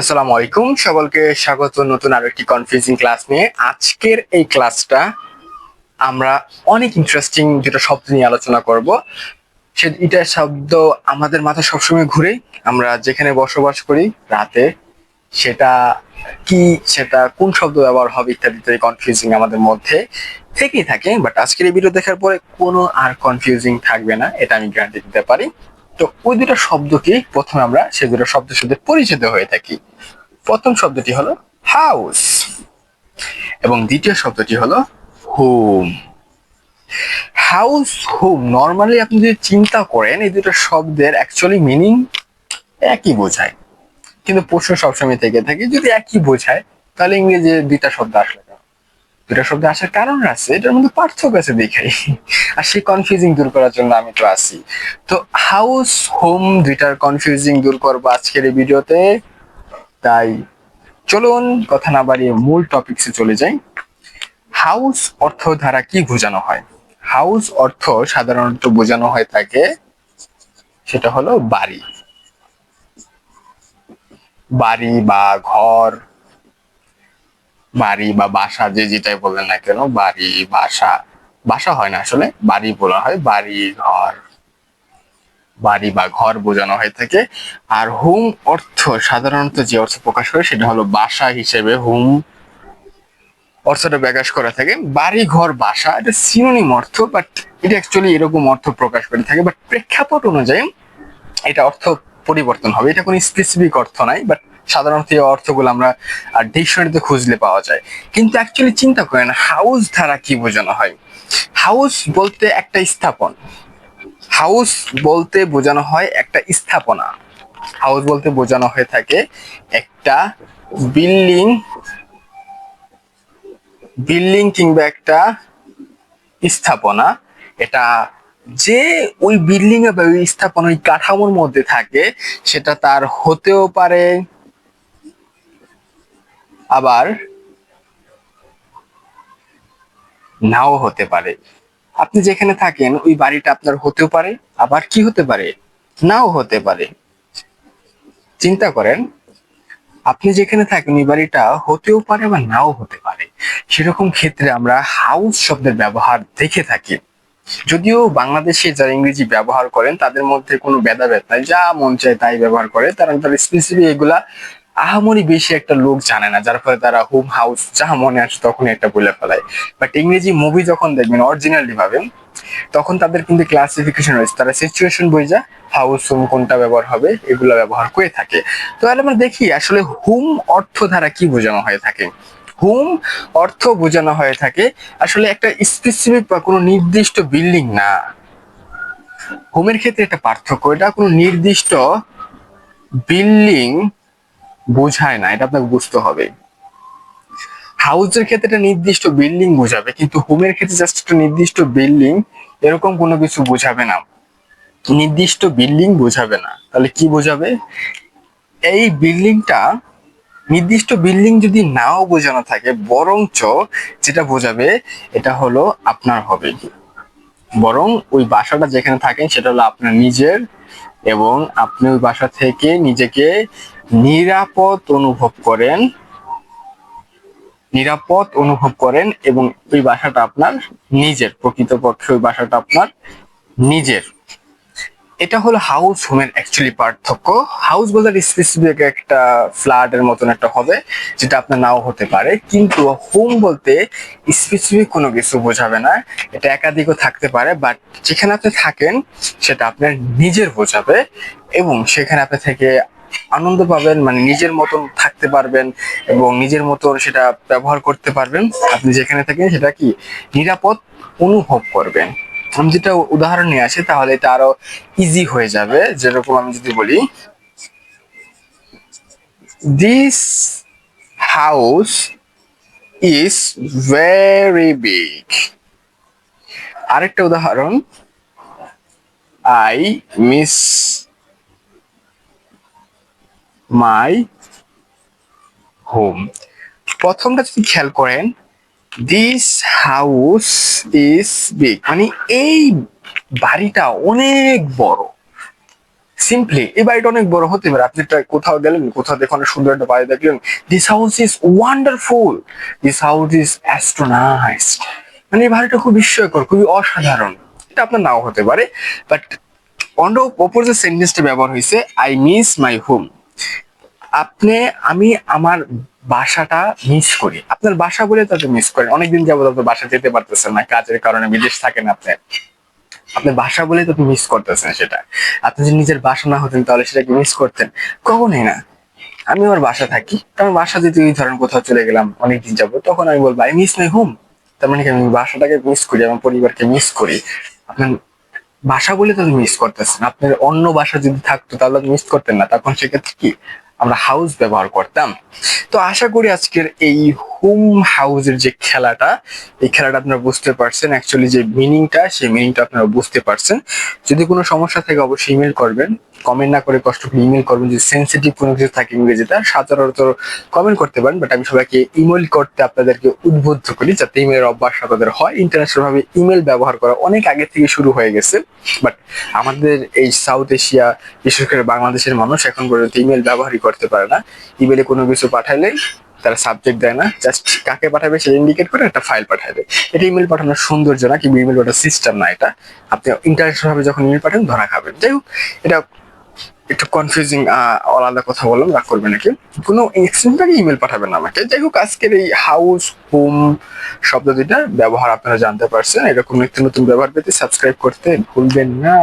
আসসালামু আলাইকুম। সকলকে স্বাগত নতুন আরও একটি কনফিউজিং ক্লাস নিয়ে। আজকের এই ক্লাসটা আমরা অনেক ইন্টারেস্টিং যেটা শব্দ নিয়ে আলোচনা করব। সে এটা শব্দ আমাদের মাথায় সবসময় ঘুরে। আমরা যেখানে বসবাস করি, রাতে সেটা কি, সেটা কোন শব্দ ব্যবহার হবে ইত্যাদি ইত্যাদি কনফিউজিং আমাদের মধ্যে থেকেই থাকে। বাট আজকের এই ভিডিও দেখার পরে কোনো আর কনফিউজিং থাকবে না, এটা আমি গ্যারান্টি দিতে পারি। তো ওই দুটা শব্দকে প্রথমে আমরা সেই দুটো শব্দের সাথে পরিচিত হয়ে থাকি। প্রথম শব্দটি হলো হাউস এবং দ্বিতীয় শব্দটি হলো হোম হাউস হোম নর্মালি আপনি যদি চিন্তা করেন, এই দুটো শব্দের অ্যাকচুয়ালি মিনিং একই বোঝায়। কিন্তু প্রশ্ন সবসময় থেকে থাকে, যদি একই বোঝায়, তাহলে ইংরেজি দুইটা শব্দ আসলে দুটা শব্দ আসার কারণ আছে, এটার মধ্যে পার্থক্য আছে দেখাই। আর সেই কনফিউজিং দূর করার জন্য আমি তো আছি। তো হাউস হোম দুইটার কনফিউজিং দূর করব আজকের এই ভিডিওতে। তাই চলুন কথা না বাড়িয়ে মূল টপিকসে চলে যাই। হাউস অর্থ দ্বারা কি বোঝানো হয়? হাউস অর্থ সাধারণত বোঝানো হয়ে থাকে, সেটা হলো বাড়ি। বাড়ি বা ঘর বাড়ি বা বাসা যে যেটাই বলেন না কেন, বাড়ি, বাসা বাসা হয় না আসলে, বাড়ি বলা হয়, বাড়ি ঘর, বাড়ি বা ঘর বোঝানো হয়ে থাকে আর হোম অর্থ, সাধারণত যে অর্থ প্রকাশ করে সেটা হলো বাসা হিসেবে হোম অর্থটা প্রকাশ করা থাকে। বাড়ি, ঘর, বাসা, এটা সিনোনিম অর্থ বাট এটা অ্যাকচুয়ালি এরকম অর্থ প্রকাশ করে থাকে বাট প্রেক্ষাপট অনুযায়ী এটা অর্থ পরিবর্তন হবে। এটা কোনো স্পেসিফিক অর্থ নাই বাট সাধারণত এই অর্থগুলো আমরা ডিকশনারিতে খুঁজলে পাওয়া যায়। কিন্তু অ্যাকচুয়ালি চিন্তা করেন হাউস দ্বারা কি বোঝানো হয়? হাউস বলতে একটা স্থাপন। হাউস বলতে বোঝানো হয় একটা স্থাপনা। হাউস বলতে বোঝানো হয়ে থাকে একটা বিল্ডিং বিল্ডিং কিংবা একটা স্থাপনা। এটা যে ওই বিল্ডিং বা ওই স্থাপনা ওই কাঠামোর মধ্যে থাকে, সেটা তার হতেও পারে আবার নাও হতে পারে। আপনি যেখানে থাকেন, ওই বাড়িটা আপনার হতেও পারে, আবার কি হতে পারে? নাও হতে পারে। চিন্তা করেন, আপনি যেখানে থাকেন, ওই বাড়িটা হতেও পারে বা নাও হতে পারে। সেরকম ক্ষেত্রে আমরা হাউস শব্দের ব্যবহার দেখে থাকি। যদিও বাংলাদেশে যারা ইংরেজি ব্যবহার করেন, তাদের মধ্যে কোনো ভেদাভেদ নাই। যা মন চায় তাই ব্যবহার করে তারা তারা স্পেসিফিক এগুলা আহামরি বেশি একটা লোক জানে না, যার ফলে তারা হোম হাউস যা মনে আসে তখন একটা বলে ফেলায়। বাট ইংরেজি মুভি যখন দেখবেন অরিজিনালি ভাবে তখন তাদের কিন্তু ক্লাসিফিকেশন রয়েছে। তারা সিচুয়েশন বুঝা হাউস হোম কোনটা ব্যবহার হবে, এগুলো ব্যবহার করে থাকে। তো তাহলে আমরা দেখি, আসলে হোম অর্থ দ্বারা কি বোঝানো হয়ে থাকে? হোম অর্থ বোঝানো হয়ে থাকে, আসলে একটা স্পেসিফিক বা কোনো নির্দিষ্ট বিল্ডিং না। হোমের ক্ষেত্রে একটা পার্থক্য, এটা কোনো নির্দিষ্ট বিল্ডিং বোঝায় না, এটা আপনাকে বুঝতে হবে হাউসের ক্ষেত্রে একটা নির্দিষ্ট বিল্ডিং বোঝাবে, কিন্তু হোমের ক্ষেত্রে জাস্ট একটা নির্দিষ্ট বিল্ডিং এরকম কোনো কিছু বোঝাবে না। নির্দিষ্ট বিল্ডিং বোঝাবে না। তাহলে কি বোঝাবে? এই বিল্ডিংটা নির্দিষ্ট বিল্ডিং যদি নাও বোঝানো থাকে, বরঞ্চ যেটা বোঝাবে, এটা হলো আপনার হবে বরং ওই বাসাটা যেখানে থাকেন, সেটা হলো আপনার নিজের এবং আপনি ওই বাসা থেকে নিজেকে নিরাপদ অনুভব করেন। নিরাপদ অনুভব করেন এবং ওই বাসাটা আপনার নিজের, প্রকৃতপক্ষে ওই বাসাটা আপনার নিজের। এটা হলো হাউস হোমের অ্যাকচুয়ালি পার্থক্য। হাউস বলতে স্পেসিফিক একটা ফ্ল্যাটের মতন একটা হবে, যেটা আপনার নাও হতে পারে। কিন্তু হোম বলতে স্পেসিফিক কোনো কিছু বোঝাবে না। এটা একাধিকও থাকতে পারে বাট যেখানে আপনি থাকেন, সেটা আপনার নিজের বোঝাবে এবং সেখানে আপনি থেকে আনন্দ পাবেন মানে নিজের মতন থাকতে পারবেন এবং নিজের মতন সেটা ব্যবহার করতে পারবেন। আপনি যেখানে থাকেন সেটা কি? নিরাপদ অনুভব করবেন। আমি যেটা উদাহরণ নিয়ে আসি, তাহলে এটা আরও ইজি হয়ে যাবে। যেরকম আমি যদি বলি this house is very big আরেকটা উদাহরণ আই মিস মাই হোম। প্রথমটা যদি খেয়াল করেন দিস হাউস ইজ বিগ মানে এই বাড়িটা অনেক বড়। সিম্পলি এই বাড়িটা অনেক বড় হতে পারে। আপনি কোথাও গেলেন, কোথাও দেখে অনেক সুন্দর একটা বাড়ি দেখলেন। This house is wonderful this house is astonishing মানে এই বাড়িটা খুব বিস্ময়কর, খুবই অসাধারণ। এটা আপনার নাও হতে পারে বাট অন্য ওপর যে সেন্টেন্সটা ব্যবহার হয়েছে আই মিস মাই হোম আপনি, আমি আমার বাসাটা মিস করি। আপনার বাসা বলে তো মিস করেন। অনেকদিন যাবত আপনি বাসা যেতে পারতেছেন না, কাজের কারণে বিদেশ থাকেন আপনি। আপনি বাসা বলে তো মিস করতেছেন সেটা। আপনি যদি নিজের বাসা না হতেন তাহলে সেটাকে মিস করতেন। কখনোই না। আমি আমার বাসা থাকি। কারণ বাসা যদি ধরেন কোথাও চলে গেলাম অনেকদিন যাব তখন আমি বলব আই মিস মাই হোম তার মানে কি, আমি বাসাটাকে মিস করি, আমার পরিবারকে মিস করি। আপনার বাসা বলে তো মিস করতেছেন। আপনার অন্য বাসা যদি থাকতো তাহলে মিস করতেন না। তখন সেক্ষেত্রে কি? আমরা হাউস ব্যবহার করতাম। তো আশা করি আজকের এই হোম হাউসের যে খেলাটা, এই খেলাটা আপনারা বুঝতে পারছেন। অ্যাকচুয়ালি যে মিনিংটা সেই মিনিংটা আপনারা বুঝতে পারছেন। যদি কোনো সমস্যা থাকে অবশ্যই ইমেল করবেন। কমেন্ট না করে কষ্ট করে ইমেল করবেন, যদি সেন্সিটিভ কোনো কিছু থাকে ইংরেজিতে সাধারণত কমেন্ট করতে পারেন বাট আমি সবাইকে ইমেল করতে আপনাদেরকে উদ্বুদ্ধ করি, যাতে ইমেলের অভ্যাস আপনাদের হয়। ইন্টারন্যাশনাল ভাবে ইমেল ব্যবহার করা অনেক আগে থেকে শুরু হয়ে গেছে বাট আমাদের এই সাউথ এশিয়া বিশেষ করে বাংলাদেশের মানুষ এখন পর্যন্ত ইমেল ব্যবহারই করতে পারে না। ইমেলে কোনো কিছু পাঠাইলে তারা সাবজেক্ট দেয় না জাস্ট কাকে পাঠাবে সেটা ইন্ডিকেট করে একটা ফাইল পাঠাবে। এটা ইমেল পাঠানোর সৌন্দর্য না কিংবা ইমেল পাঠানোর সিস্টেম না এটা। আপনি ইন্টারন্যাশনাল ভাবে যখন ইমেল পাঠান ধরা খাবেন। যাই হোক, এটা একটু কনফিউজিং আলাদা কথা বললাম, রাগ করবে নাকি? কোনো এক্সটেন্টাকে ইমেল পাঠাবেন আমাকে? যাই হোক, আজকের এই হাউস হোম শব্দ দুইটার ব্যবহার আপনারা জানতে পারছেন। এরকম নিত্য নতুন ব্যবহার পেতে সাবস্ক্রাইব করতে ভুলবেন না।